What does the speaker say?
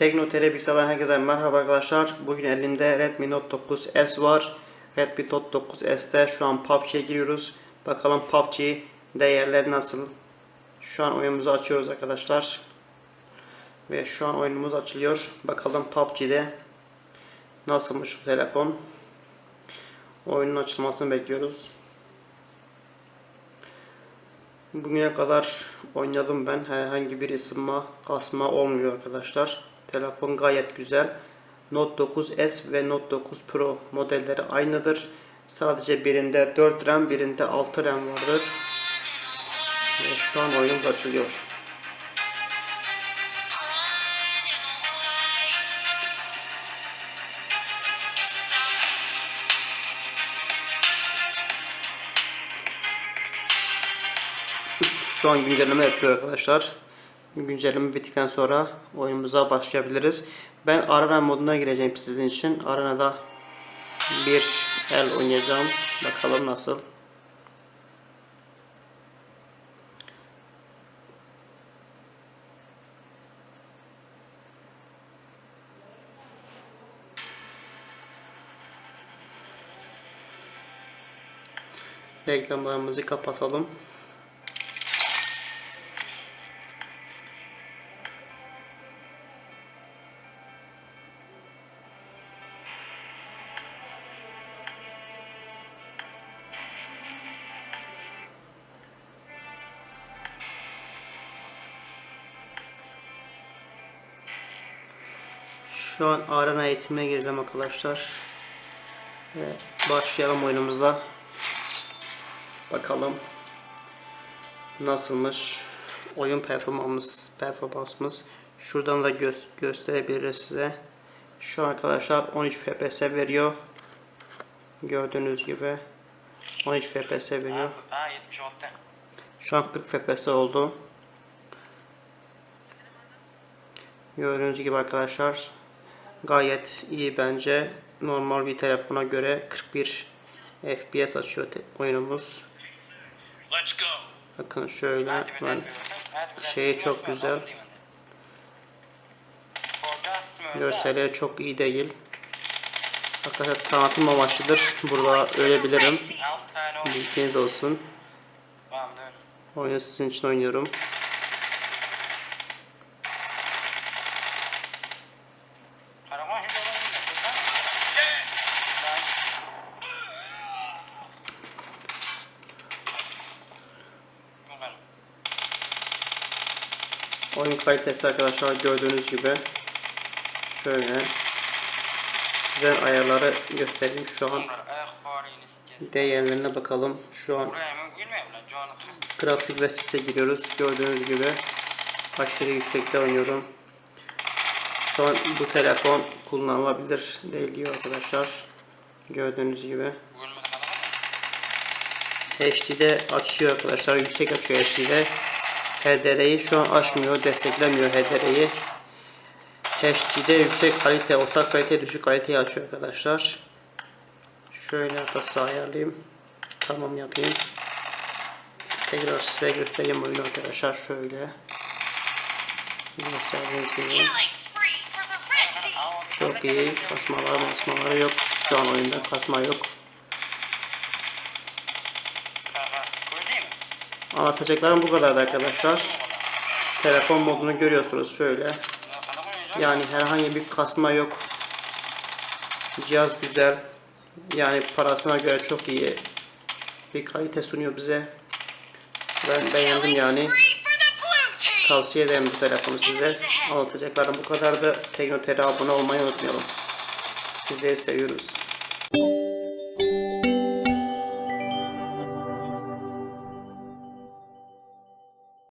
Teknotere Bilgisayar'dan herkese merhaba arkadaşlar. Bugün elimde Redmi Note 9S var. Redmi Note 9S'te şu an PUBG'ye giriyoruz. Bakalım PUBG değerleri nasıl? Şu an oyunumuzu açıyoruz arkadaşlar. Ve şu an oyunumuz açılıyor. Bakalım PUBG'de nasılmış bu telefon. Oyunun açılmasını bekliyoruz. Bugüne kadar oynadım ben. Herhangi bir ısınma, kasma olmuyor arkadaşlar. Telefon gayet güzel. Note 9S ve Note 9 Pro modelleri aynıdır. Sadece birinde 4 RAM, birinde 6 RAM vardır. Ve şu an oyunumuz açılıyor. Şu an güncelleme yapıyor arkadaşlar. Güncelleme bittikten sonra oyunumuza başlayabiliriz. Ben arena moduna gireceğim sizin için. Arenada bir el oynayacağım. Bakalım nasıl. Reklamlarımızı kapatalım. Şu an arena eğitimine gireceğim arkadaşlar. Ve başlayalım oyunumuza. Bakalım nasılmış oyun performansımız performansımız. Şuradan da gö gösterebiliriz size. Şu arkadaşlar 13 FPS veriyor. Gördüğünüz gibi 13 FPS veriyor. Ha 76. Şu an 40 FPS oldu. Gördüğünüz gibi arkadaşlar gayet iyi bence. Normal bir telefona göre 41 FPS açıyor oyunumuz. Let's go. Bakın şöyle ben şeyi çok güzel. Görseli çok iyi değil. Arkadaşlar tanıtım amaçlıdır. Burada ölebilirim. Bilginiz olsun. Oyunu sizin için oynuyorum. Oyun kalitesi arkadaşlar gördüğünüz gibi şöyle. Size ayarları göstereyim. Şu an değerlerine bakalım. Şu an grafik ve sese giriyoruz. Gördüğünüz gibi aşırı yüksekte oynuyorum. Şu an bu telefon kullanılabilir değil diyor arkadaşlar. Gördüğünüz gibi. HD'de açıyor arkadaşlar. Yüksek açıyor HD'de HDR'yi şu an açmıyor desteklemiyor HDR'yi HD'de yüksek kalite orta kalite düşük kaliteyi açıyor arkadaşlar. Şöyle hatta ayarlayayım tamam yapayım. Tekrar size göstereyim oyunu arkadaşlar şöyle. Gösterdiğiniz gibi. Çok iyi kasmalar masmaları yok. Şu an oyunda kasma yok Anlatacaklarım bu kadardı arkadaşlar. Telefon modunu görüyorsunuz şöyle. Yani herhangi bir kasma yok. Cihaz güzel. Yani parasına göre çok iyi bir kalite sunuyor bize. Ben beğendim yani. Tavsiye ederim bu telefonu size. Anlatacaklarım bu kadardı. Teknotere abone olmayı unutmayalım. Sizleri seviyoruz.